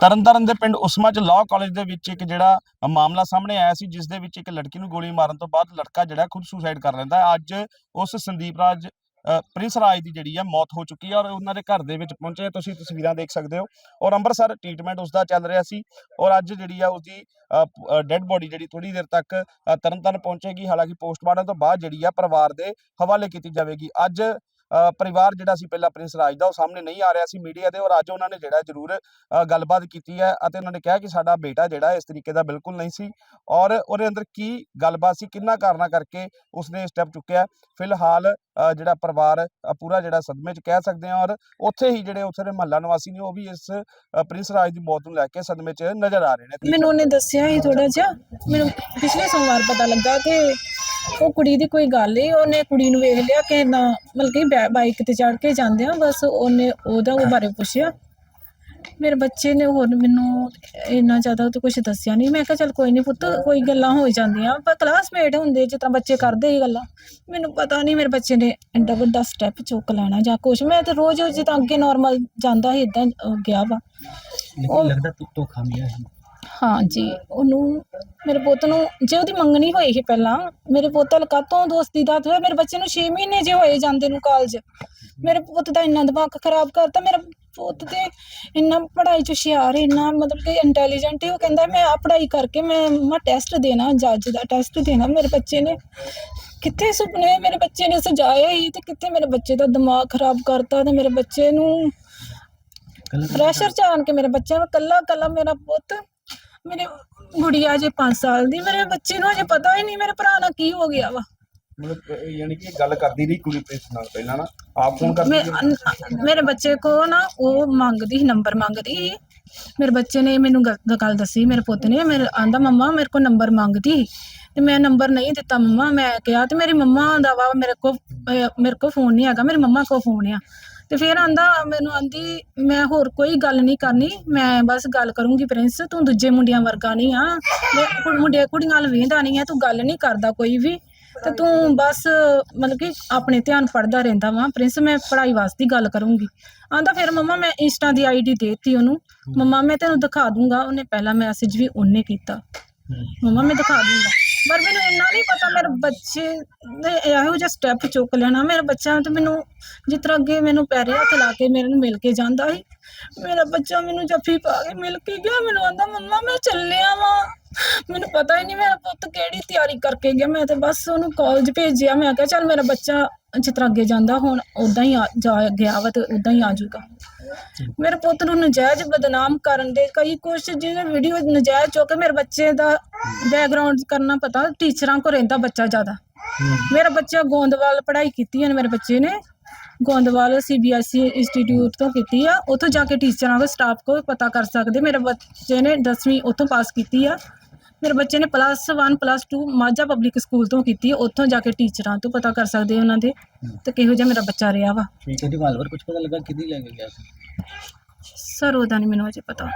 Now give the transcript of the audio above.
ਤਰਨਤਾਰਨ ਦੇ ਪਿੰਡ ਉਸਮਾ ਚ ਲਾਅ ਕਾਲਜ ਦੇ ਵਿੱਚ ਇੱਕ ਜਿਹੜਾ ਮਾਮਲਾ ਸਾਹਮਣੇ ਆਇਆ ਸੀ ਜਿਸ ਦੇ ਵਿੱਚ ਇੱਕ ਲੜਕੀ ਨੂੰ ਗੋਲੀ ਮਾਰਨ ਤੋਂ ਬਾਅਦ ਲੜਕਾ ਜਿਹੜਾ ਖੁਦ ਸੁਸਾਈਡ ਕਰ ਲੈਂਦਾ ਹੈ। ਅੱਜ ਉਸ ਸੰਦੀਪ ਰਾਜ ਪ੍ਰਿੰਸ ਰਾਜ ਦੀ ਜਿਹੜੀ ਹੈ ਮੌਤ ਹੋ ਚੁੱਕੀ ਹੈ ਔਰ ਉਹਨਾਂ ਦੇ ਘਰ ਦੇ ਵਿੱਚ ਪਹੁੰਚੇ ਤੁਸੀਂ ਤਸਵੀਰਾਂ ਦੇਖ ਸਕਦੇ ਹੋ। ਔਰ ਅੰਮ੍ਰਿਤਸਰ ਟ੍ਰੀਟਮੈਂਟ ਉਸਦਾ ਚੱਲ ਰਿਹਾ ਸੀ ਔਰ ਅੱਜ ਜਿਹੜੀ ਆ ਉਸਦੀ ਡੈੱਡ ਬੋਡੀ ਜਿਹੜੀ ਥੋੜੀ ਦੇਰ ਤੱਕ ਅ, ਤਰਨਤਾਰਨ ਪਹੁੰਚੇਗੀ। ਹਾਲਾਂਕਿ ਪੋਸਟਮਾਰਟਮ ਤੋਂ ਬਾਅਦ ਜਿਹੜੀ ਆ ਪਰਿਵਾਰ ਦੇ ਹਵਾਲੇ ਕੀਤੀ ਜਾਵੇਗੀ। ਅੱਜ ਪਰਿਵਾਰ ਜਿਹੜਾ ਸੀ ਪਹਿਲਾਂ ਪ੍ਰਿੰਸ ਰਾਜ ਦਾ, ਉਹ ਸਾਹਮਣੇ ਨਹੀਂ ਆ ਰਿਹਾ ਸੀ ਮੀਡੀਆ ਦੇ ਔਰ ਅੱਜ ਉਹਨਾਂ ਨੇ ਜਿਹੜਾ ਜ਼ਰੂਰ ਗੱਲਬਾਤ ਕੀਤੀ ਹੈ ਅਤੇ ਉਹਨਾਂ ਨੇ ਕਿਹਾ ਕਿ ਸਾਡਾ ਬੇਟਾ ਜਿਹੜਾ ਇਸ ਤਰੀਕੇ ਦਾ ਬਿਲਕੁਲ ਨਹੀਂ ਸੀ ਔਰ ਉਹਦੇ ਅੰਦਰ ਕੀ ਗੱਲਬਾਤ ਸੀ, ਕਿੰਨਾ ਕਾਰਨਾਂ ਕਰਕੇ ਉਸਨੇ ਸਟੈਪ ਚੁੱਕਿਆ। ਫਿਲਹਾਲ ਜਿਹੜਾ ਪਰਿਵਾਰ ਪੂਰਾ ਜਿਹੜਾ ਸਦਮੇ 'ਚ ਕਹਿ ਸਕਦੇ ਹਾਂ ਔਰ ਉੱਥੇ ਹੀ ਜਿਹੜੇ ਉੱਥੇ ਦੇ ਮਹੱਲਾ ਨਿਵਾਸੀ ਨੇ, ਉਹ ਵੀ ਇਸ ਪ੍ਰਿੰਸ ਰਾਜ ਦੀ ਮੌਤ ਨੂੰ ਲੈ ਕੇ ਸਦਮੇ 'ਚ ਨਜ਼ਰ ਆ ਰਹੇ ਨੇ। ਮੈਨੂੰ ਉਹਨੇ ਦੱਸਿਆ ਹੀ ਥੋੜਾ ਜਿਹਾ। ਮੈਨੂੰ ਪਿਛਲੇ ਸੋਮਵਾਰ ਪਤਾ ਲੱਗਾ ਕਿ ਉਹ ਕੁੜੀ ਦੀ ਕੋਈ ਗੱਲ ਈ ਉਹਨੇ ਕੁੜੀ ਨੂੰ ਵੇਖ ਲਿਆ ਕਿ ਨਾ ਮਤਲਬ ਕਿ ਬੈ- ਬਾਈਕ ਤੇ ਚੜ ਕੇ ਜਾਂਦੇ ਆ ਬਸ ਉਹਨੇ ਉਹਦਾ ਉਹ ਬਾਰੇ ਪੁੱਛਿਆ। ਮੇਰੇ ਬੱਚੇ ਨੇ ਹੋਰ ਮੈਨੂੰ ਇੰਨਾ ਜ਼ਿਆਦਾ ਤਾਂ ਕੁਝ ਦੱਸਿਆ ਨਹੀਂ ਮੈਂ ਕਿਹਾ ਚੱਲ ਕੋਈ ਨਹੀਂ ਪੁੱਤ ਕੋਈ ਗੱਲਾਂ ਹੋ ਜਾਂਦੀਆਂ ਪਰ ਕਲਾਸਮੇਟ ਹੁੰਦੇ ਜਿਸ ਤਰ੍ਹਾਂ ਬੱਚੇ ਕਰਦੇ ਹੀ ਗੱਲਾਂ। ਮੈਨੂੰ ਪਤਾ ਨਹੀਂ ਮੇਰੇ ਬੱਚੇ ਨੇ ਐਡਾ ਵੱਡਾ ਸਟੈਪ ਚੁੱਕ ਲੈਣਾ ਜਾਂ ਕੁਝ ਮੈਂ ਤੇ ਰੋਜ਼ ਜਿੱਦਾਂ ਅੱਗੇ ਨਾਰਮਲ ਜਾਂਦਾ ਸੀ ਇਦਾਂ ਗਿਆ ਵਾ। ਉਹ- ਲੱਗਦਾ ਤੂੰ ਧੋਖਾ ਮਿਲਿਆ ਸੀ। ਹਾਂਜੀ ਉਹਨੂੰ ਮੇਰੇ ਪੁੱਤ ਨੂੰ ਜੇ ਉਹਦੀ ਮੰਗਣੀ ਹੋਈ ਸੀ ਪਹਿਲਾਂ ਮੇਰੇ ਪੁੱਤ ਨਾਲ ਕਾਤੋਂ ਦੋਸਤੀ ਦਾ ਹੋਇਆ? ਮੇਰੇ ਬੱਚੇ ਨੂੰ 6 ਮਹੀਨੇ ਜੇ ਹੋਏ ਜਾਂਦੇ ਨੂੰ ਕਾਲਜ। ਮੇਰੇ ਪੁੱਤ ਦਾ ਇੰਨਾ ਦਿਮਾਗ ਖਰਾਬ ਕਰਤਾ ਮੇਰਾ ਪੁੱਤ ਤੇ ਇੰਨਾ ਪੜ੍ਹਾਈ ਚ ਹੁਸ਼ਿਆਰ ਇੰਨਾ ਮਤਲਬ ਕਿ ਇੰਟੈਲੀਜੈਂਟ ਹੈ। ਉਹ ਕਹਿੰਦਾ ਮੈਂ ਆ ਪੜ੍ਹਾਈ ਕਰਕੇ ਮੈਂ ਮੈਂ ਟੈਸਟ ਦੇਣਾ ਜੱਜ ਦਾ ਟੈਸਟ ਦੇਣਾ। ਮੇਰੇ ਬੱਚੇ ਨੇ ਕਿੱਥੇ ਸੁਪਨੇ ਮੇਰੇ ਬੱਚੇ ਨੇ ਸਜਾਏ ਹੀ ਤੇ ਕਿੱਥੇ ਮੇਰੇ ਬੱਚੇ ਦਾ ਦਿਮਾਗ ਖਰਾਬ ਕਰਤਾ ਤੇ ਮੇਰੇ ਬੱਚੇ ਨੂੰ ਪ੍ਰੈਸ਼ਰ ਚ ਆਣ ਕੇ ਮੇਰੇ ਬੱਚਿਆਂ ਨੂੰ ਕੱਲਾ ਕੱਲਾ ਮੇਰਾ ਪੁੱਤ ਮੇਰੇ ਗੁੜੀਆ ਜੇ 5 ਸਾਲ ਦੀ ਮੇਰੇ ਬੱਚੇ ਨੂੰ ਅਜੇ ਪਤਾ ਹੀ ਨਹੀਂ ਮੇਰੇ ਭਰਾ ਨਾਲ ਕੀ ਹੋ ਗਿਆ ਵਾ। ਮਤਲਬ ਯਾਨੀ ਕਿ ਗੱਲ ਕਰਦੀ ਰਹੀ ਕੁੜੀ ਪ੍ਰਿੰਸ ਨਾਲ ਪਹਿਲਾਂ ਨਾ ਆਪ ਫੋਨ ਮੇ- ਅਨ- ਮੇਰੇ ਬੱਚੇ ਕੋ ਨਾ ਉਹ ਮੰਗਦੀ ਸੀ ਨੰਬਰ ਮੰਗਦੀ ਸੀ। ਮੇਰੇ ਬੱਚੇ ਨੇ ਮੈਨੂੰ ਗੱਲ ਗੱਲ ਦੱਸੀ ਮੇਰੇ ਪੁੱਤ ਨੇ ਮੇਰੇ ਆਂਦਾ ਮੰਮਾ ਮੇਰੇ ਕੋ ਨੰਬਰ ਮੰਗਦੀ ਸੀ। ਤੇ ਮੈਂ ਨੰਬਰ ਨਹੀਂ ਦਿੱਤਾ ਮੰਮਾ ਮੈਂ ਕਿਹਾ ਤੇ ਮੇਰੀ ਮੰਮਾ ਦਾ ਵਾ ਮੇਰੇ ਕੋ ਅਹ ਮੇਰੇ ਕੋ ਫੋਨ ਨਹੀਂ ਹੈਗਾ ਮੇਰੀ ਮੰਮਾ ਕੋ ਫੋਨ ਆ। ਤੇ ਫਿਰ ਆਂਦਾ ਮੈਨੂੰ ਆਂਦੀ ਮੈਂ ਹੋਰ ਕੋਈ ਗੱਲ ਨਹੀਂ ਕਰਨੀ ਮੈਂ ਬਸ ਗੱਲ ਕਰੂੰਗੀ ਪ੍ਰਿੰਸ ਤੂੰ ਦੂਜੇ ਮੁੰਡਿਆਂ ਵਰਗਾ ਨਹੀਂ ਆ ਮੈਂ ਕੁ- ਮੁੰਡੇ ਕੁੜੀਆਂ ਨਾਲ ਵੇਂਦਾ ਨਹੀਂ ਆ ਤੂੰ ਗੱਲ ਨਹੀਂ ਕਰਦਾ ਕੋਈ ਵੀ। ਤੇ ਤੂੰ ਬਸ ਮਤਲਬ ਕਿ ਆਪਣੇ ਧਿਆਨ ਪੜਦਾ ਰਹਿੰਦਾ ਵਾ ਪ੍ਰਿੰਸ ਮੈਂ ਪੜ੍ਹਾਈ ਵਾਸਤੇ ਗੱਲ ਕਰੂੰਗੀ। ਆਂਦਾ ਫਿਰ ਮੰਮਾ ਮੈਂ ਇੰਸਟਾ ਦੀ ਆਈਡੀ ਦੇਤੀ ਉਹਨੂੰ। ਮੰਮਾ ਮੈਂ ਤੈਨੂੰ ਦਿਖਾ ਦੂੰਗਾ ਉਹਨੇ ਪਹਿਲਾ ਮੈਸੇਜ ਵੀ ਉਹਨੇ ਕੀਤਾ। ਮੰਮਾ ਮੈਂ ਦਿਖਾ ਦੂੰਗਾ। ਪਰ ਮੈਨੂੰ ਇੰਨਾ ਨਹੀਂ ਪਤਾ ਮੇਰੇ ਬੱਚੇ ਨੇ ਇਹੋ ਜਿਹਾ ਸਟੈਪ ਚੁੱਕ ਲੈਣਾ। ਮੇਰੇ ਬੱਚਿਆਂ ਤੇ ਮੈਨੂੰ ਜਿਸ ਤਰ੍ਹਾਂ ਅੱਗੇ ਮੈਨੂੰ ਪੈਰੇ ਹੱਥ ਲਾ ਕੇ ਮੇਰੇ ਨੂੰ ਮਿਲ ਕੇ ਜਾਂਦਾ ਸੀ। ਮੇਰਾ ਬੱਚਾ ਮੈਨੂੰ ਜੱਫੀ ਪਾ ਕੇ ਮਿਲ ਕੇ ਗਿਆ। ਮੈਨੂੰ ਆਂਦਾ, ਮੰਮਾ, ਮੈਂ ਚੱਲਿਆ ਵਾਂ। ਮੈਨੂੰ ਪਤਾ ਹੀ ਨਹੀਂ ਮੇਰਾ ਪੁੱਤ ਕਿਹੜੀ ਤਿਆਰੀ ਕਰਕੇ ਗਿਆ ਮੈਂ ਤੇ ਬਸ ਉਹਨੂੰ ਕਾਲਜ ਭੇਜਿਆ ਮੈਂ ਕਿਹਾ ਚੱਲ ਮੇਰਾ ਬੱਚਾ ਤਰ੍ਹਾਂ ਅੱਗੇ ਜਾਂਦਾ ਹੁਣ ਉਦਾਂ ਹੀ ਆ- ਜਾ ਗਿਆ ਵਾ ਤੇ ਉਦਾਂ ਹੀ ਆ ਜਾਊਗਾ। ਮੇਰੇ ਪੁੱਤ ਨੂੰ ਨਜਾਇਜ਼ ਬਦਨਾਮ ਕਰਨ ਦੇ ਕਈ ਕੁਛ ਜਿਹਨੇ ਵੀਡੀਓ ਨਜਾਇਜ਼ ਚੁੱਕ ਕੇ ਮੇਰੇ ਬੱਚੇ ਦਾ ਬੈਕਗ੍ਰਾਉਂਡ ਕਰਨਾ ਪਤਾ ਟੀਚਰਾਂ ਕੋ ਰਹਿੰਦਾ ਬੱਚਾ ਜ਼ਿਆਦਾ। ਮੇਰਾ ਬੱਚਾ ਗੋਂਦਵਾਲ ਪੜ੍ਹਾਈ ਕੀਤੀ ਹੈ ਮੇਰੇ ਬੱਚੇ ਨੇ ਗੋਂਦਵਾਲ ਸੀਬੀਐਸਈ ਇੰਸਟੀਚਿਊਟ ਤੋਂ ਕੀਤੀ ਆ ਉੱਥੋਂ ਜਾ ਕੇ ਟੀਚਰਾਂ ਕੋ ਸਟਾਫ ਕੋ ਪਤਾ ਕਰ ਸਕਦੇ ਮੇਰੇ ਬੱਚੇ ਨੇ 10ਵੀਂ ਉੱਥੋਂ ਪਾਸ ਕੀਤੀ ਆ। ਮੇਰੇ ਬੱਚੇ ਨੇ plus 1 plus 2 Majha public school ਤੋਂ ਕੀਤੀ ਉੱਥੋਂ ਜਾ ਕੇ ਟੀਚਰਾਂ ਤੋਂ ਪਤਾ ਕਰ ਸਕਦੇ ਉਹਨਾਂ ਦੇ ਤੇ ਕਿਹੋ ਜਿਹਾ ਮੇਰਾ ਬੱਚਾ ਰਿਹਾ ਵਾ। ਠੀਕ ਹੈ ਰਿਵਾਲਵਰ ਕੁਝ ਪਤਾ ਲੱਗਾ ਕਿੱਦੀ ਲੈ ਕੇ ਗਿਆ ਸੀ? ਸਰ ਉਹਦਾ ਨਹੀਂ ਮੈਨੂੰ ਅਜੇ ਪਤਾ।